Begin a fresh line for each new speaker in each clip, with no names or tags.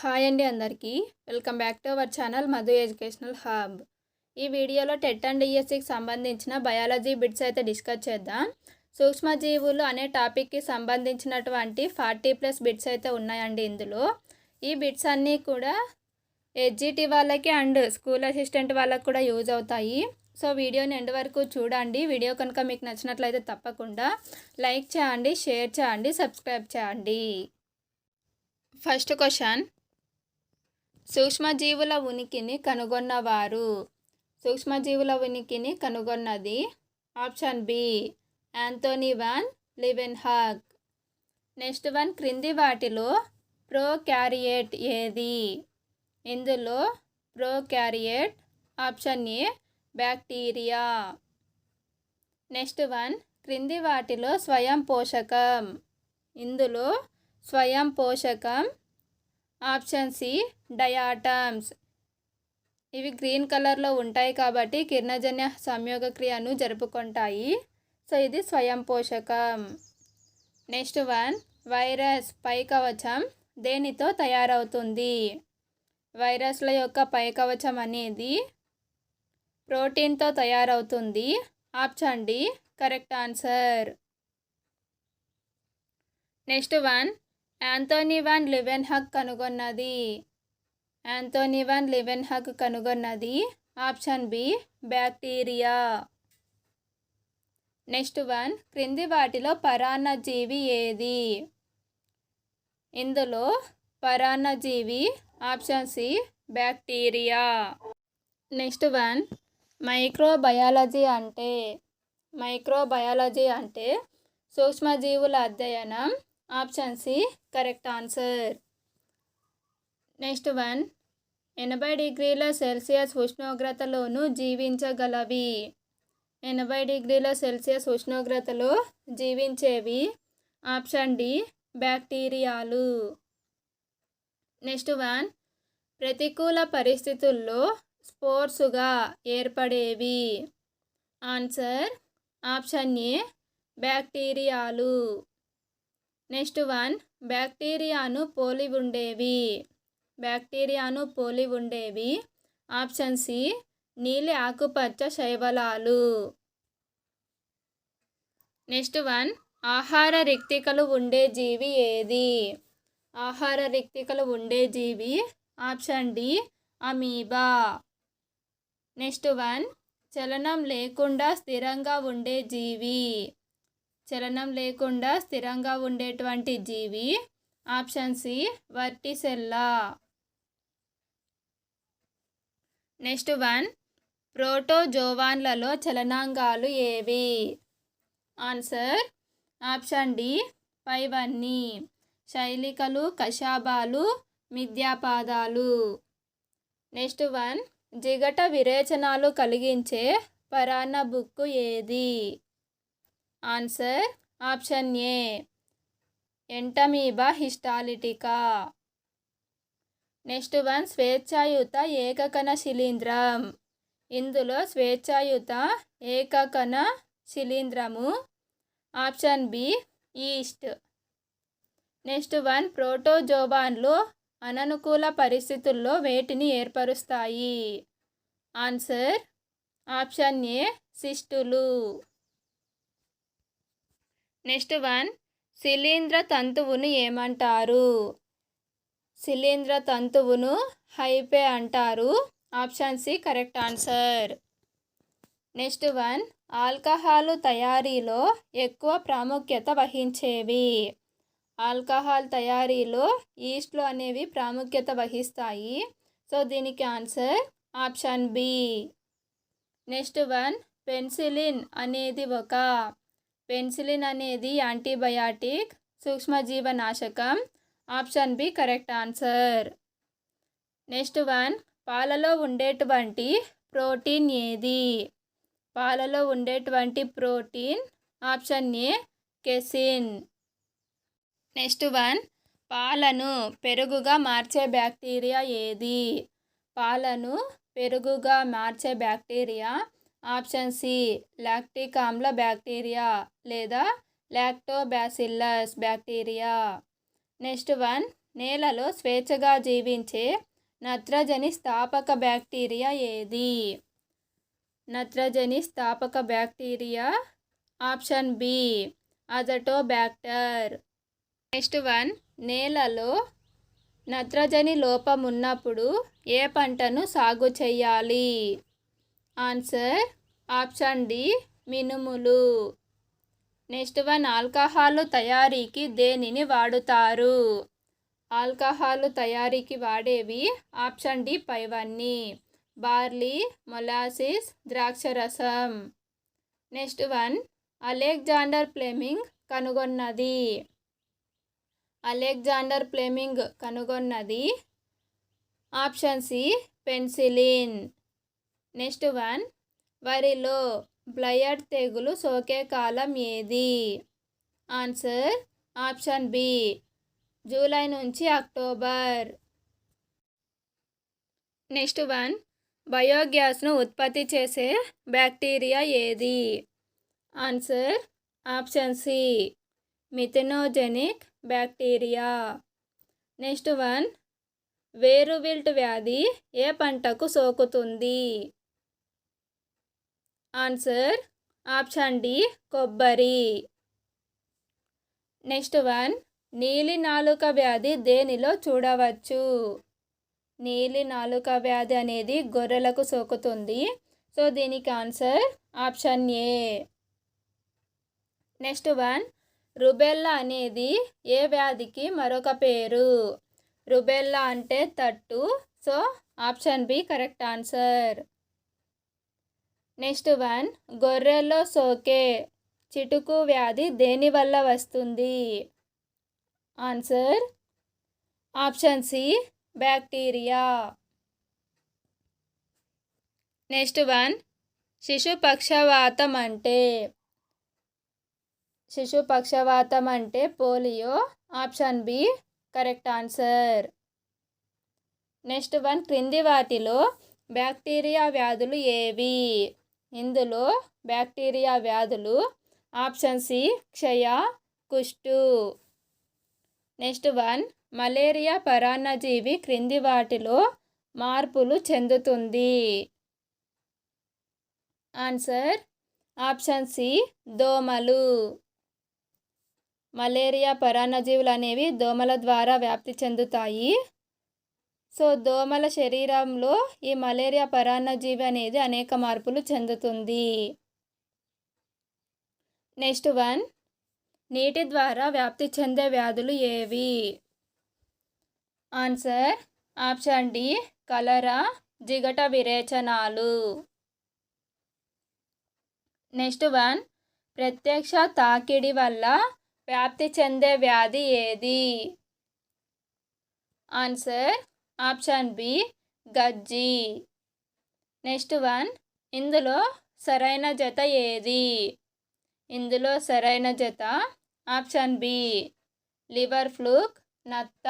Hi అండి అందరికీ. Welcome back to our channel Madhu educational hub. ఈ వీడియోలో టెట్ అండ్ డిఎస్సికి సంబంధించిన బయాలజీ బిట్స్ అయితే డిస్కస్ చేద్దాం. సూక్ష్మజీవులు అనే టాపిక్కి సంబంధించినటువంటి ఫార్టీ ప్లస్ బిట్స్ అయితే ఉన్నాయండి ఇందులో. ఈ బిట్స్ అన్నీ కూడా ఎడ్జిటి వాళ్ళకి అండ్ స్కూల్ అసిస్టెంట్ వాళ్ళకి కూడా యూజ్ అవుతాయి. సో వీడియోని ఎండ్ వరకు చూడండి. వీడియో కనుక మీకు నచ్చినట్లయితే తప్పకుండా లైక్ చేయండి షేర్ చేయండి సబ్స్క్రైబ్ చేయండి. First question. సూక్ష్మజీవుల ఉనికిని కనుగొన్నవారు. సూక్ష్మజీవుల ఉనికిని కనుగొన్నది option B Antonie van Leeuwenhoek next one క్రింది వాటిలో ప్రో క్యారియట్ ఏది? ఇందులో prokaryote option A bacteria. Next one క్రింది వాటిలో స్వయం పోషకం ఇందులో స్వయం పోషకం ఆప్షన్ సి డయాటమ్స్. ఇవి గ్రీన్ కలర్లో ఉంటాయి కాబట్టి కిరణజన్య సంయోగ క్రియను జరుపుకుంటాయి. సో ఇది స్వయం పోషకం. నెక్స్ట్ వన్ వైరస్ పై కవచం దేనితో తయారవుతుంది? వైరస్ల యొక్క పై కవచం అనేది ప్రోటీన్తో తయారవుతుంది. Option D correct answer. Next one Antonie van Leeuwenhoek కనుగొన్నది. యాంతోనీ వాన్ లివెన్ హక్ కనుగొన్నది. Option B bacteria next one క్రింది వాటిలో పరాన్నజీవి ఏది? ఇందులో పరాన్నజీవి option C bacteria next one microbiology అంటే మైక్రోబయాలజీ అంటే సూక్ష్మజీవుల అధ్యయనం option C correct answer next one ఎనభై డిగ్రీల సెల్సియస్ ఉష్ణోగ్రతలోనూ జీవించగలవి. ఎనభై డిగ్రీల సెల్సియస్ ఉష్ణోగ్రతలో జీవించేవి ఆప్షన్ డి బ్యాక్టీరియాలు. నెక్స్ట్ వన్ ప్రతికూల పరిస్థితుల్లో స్పోర్ట్స్గా ఏర్పడేవి. ఆన్సర్ ఆప్షన్ ఏ బ్యాక్టీరియాలు. నెక్స్ట్ వన్ బ్యాక్టీరియాను పోలి ఉండేవి బ్యాక్టీరియాను పోలి ఉండేవి ఆప్షన్ సి నీలి ఆకుపచ్చ శైవలాలు. నెక్స్ట్ వన్ ఆహార రిక్తికలు ఉండే జీవి ఏది? ఆహార రిక్తికలు ఉండే జీవి option D amoeba. Next one చలనం లేకుండా స్థిరంగా ఉండే జీవి. చలనం లేకుండా స్థిరంగా ఉండేటువంటి జీవి option C vorticella. Next one ప్రోటోజోవాన్లలో చలనాంగాలు ఏవి? ఆన్సర్ ఆప్షన్ డి పైవన్నీ. శైలికలు కషాబాలు మిథ్యాపాదాలు. నెక్స్ట్ వన్ జిగట విరేచనాలు కలిగించే పరాన్న బుక్కు ఏది? Answer option A. Entamoeba histolytica next one స్వేచ్ఛాయుత ఏకకణ శిలీంధ్రం ఇందులో స్వేచ్ఛాయుత ఏకకణ శిలీంధ్రము option B yeast. Next one ప్రోటోజోబాన్లు అననుకూల పరిస్థితుల్లో వేటిని ఏర్పరుస్తాయి? ఆన్సర్ ఆప్షన్ ఏ సిస్టులు. నెక్స్ట్ వన్ శిలీంద్ర తంతువును ఏమంటారు? శిలీంద్ర తంతువును హైపే అంటారు. Option C correct answer. Next one alcohol తయారీలో ఎక్కువ ప్రాముఖ్యత వహించేవి. ఆల్కహాల్ తయారీలో ఈస్ట్లు అనేవి ప్రాముఖ్యత వహిస్తాయి. సో దీనికి answer option B. Next one penicillin అనేది ఒక పెన్సిలిన్ అనేది antibiotic సూక్ష్మజీవనాశకం. Option B correct answer. Next one పాలలో ఉండేటువంటి ప్రోటీన్ ఏది? పాలలో ఉండేటువంటి protein option A casein. Next one పాలను పెరుగుగా మార్చే బ్యాక్టీరియా ఏది? పాలను పెరుగుగా మార్చే బ్యాక్టీరియా ఆప్షన్ సి లాక్టిక్ ఆమ్ల బ్యాక్టీరియా లేదా లాక్టోబాసిల్లస్ బ్యాక్టీరియా. నెక్స్ట్ వన్ నేలలో స్వేచ్ఛగా జీవించే నత్రజని స్థాపక బ్యాక్టీరియా ఏది? నత్రజని స్థాపక bacteria? Option B Azotobacter. Next one నేలలో నత్రజని లోపం ఉన్నప్పుడు ఏ పంటను సాగు చేయాలి? ఆన్సర్ ఆప్షన్ డి మినుములు. నెక్స్ట్ వన్ ఆల్కహాల్ తయారీకి దేనిని వాడుతారు? ఆల్కహాల్ తయారీకి వాడేవి ఆప్షన్ డి పైవన్నీ. బార్లీ మొలాసిస్ ద్రాక్షరసం. నెక్స్ట్ వన్ అలెగ్జాండర్ ప్లేమింగ్ కనుగొన్నది. అలెగ్జాండర్ ప్లేమింగ్ కనుగొన్నది. Option C penicillin. Next one వరిలో బ్లయర్ తెగులు సోకే కాలం ఏది? ఆన్సర్ ఆప్షన్ బి జూలై నుంచి అక్టోబర్. నెక్స్ట్ వన్ బయోగ్యాస్ను ఉత్పత్తి చేసే బ్యాక్టీరియా ఏది? Answer option C methanogenic bacteria. Next one వేరువిల్ట్ వ్యాధి ఏ పంటకు సోకుతుంది? ఆన్సర్ ఆప్షన్ డి కొబ్బరి. నెక్స్ట్ వన్ నీలి నాలుక వ్యాధి దేనిలో చూడవచ్చు? నీలి నాలుక వ్యాధి అనేది గొర్రెలకు సోకుతుంది. సో దీనికి answer option A. Next one rubella అనేది ఏ వ్యాధికి మరొక పేరు? రుబెల్లా అంటే తట్టు. So option B correct answer. Next one గొర్రెల్లో సోకే. చిటుకు వ్యాధి దేని వల్ల వస్తుంది? Answer option C bacteria. Next one శిశు పక్షవాతం అంటే. శిశు పక్షవాతం అంటే polio option B correct answer. Next one క్రింది వాటిలో బ్యాక్టీరియా వ్యాధులు ఏవి? ఇందులో బ్యాక్టీరియా వ్యాధులు ఆప్షన్ సి క్షయ కుష్టు. నెక్స్ట్ వన్ మలేరియా పరాన్నజీవి క్రింది వాటిలో మార్పులు చెందుతుంది. ఆన్సర్ ఆప్షన్ సి దోమలు. మలేరియా పరాన్నజీవులు అనేవి దోమల ద్వారా వ్యాప్తి చెందుతాయి. సో దోమల శరీరంలో ఈ మలేరియా పరాన్నజీవి అనేది అనేక మార్పులు చెందుతుంది. నెక్స్ట్ వన్ నీటి ద్వారా వ్యాప్తి చెందే వ్యాధులు ఏవి? ఆన్సర్ ఆప్షన్ డి కలరా జిగట విరేచనాలు. నెక్స్ట్ వన్ ప్రత్యక్ష తాకిడి వల్ల వ్యాప్తి చెందే వ్యాధి ఏది? ఆన్సర్ ఆప్షన్ బి గజ్జి. Next one. ఇందులో సరైన జత ఏది? ఇందులో సరైన జత ఆప్షన్ బి లివర్ ఫ్లూక్ నత్త.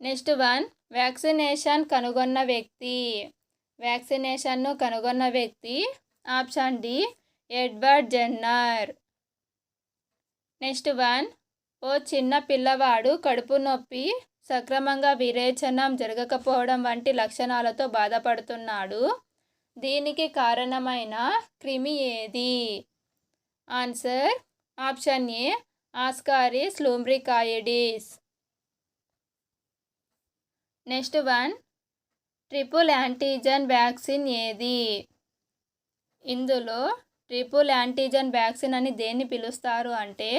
Next one. వ్యాక్సినేషన్ కనుగొన్న వ్యక్తి. వ్యాక్సినేషన్ను కనుగొన్న వ్యక్తి option D Edward Jenner. Next one. ఓ చిన్న పిల్లవాడు కడుపు నొప్పి సక్రమంగా విరేచనం జరగకపోవడం వంటి లక్షణాలతో బాధపడుతున్నాడు. దీనికి కారణమైన క్రిమి ఏది? Answer option A Ascaris lumbricoides. Next one triple antigen vaccine ఏది? ఇందులో ట్రిపుల్ యాంటీజన్ వ్యాక్సిన్ అని దేన్ని పిలుస్తారు అంటే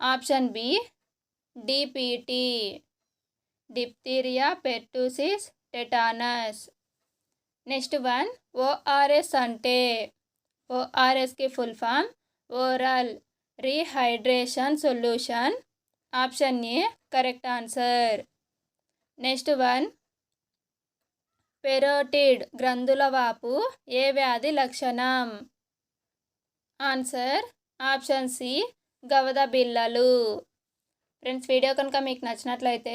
option B DPT. Diphtheria pertussis tetanus. Next one ORS అంటే? ఓఆర్ఎస్కి full form oral rehydration solution. Option A correct answer. Next one parotid గ్రంథుల వాపు ఏ వ్యాధి లక్షణం? ఆన్సర్ ఆప్షన్ సి గవద బిళ్ళలు ఫ్రెండ్స్ వీడియో కనుక మీకు నచ్చినట్లయితే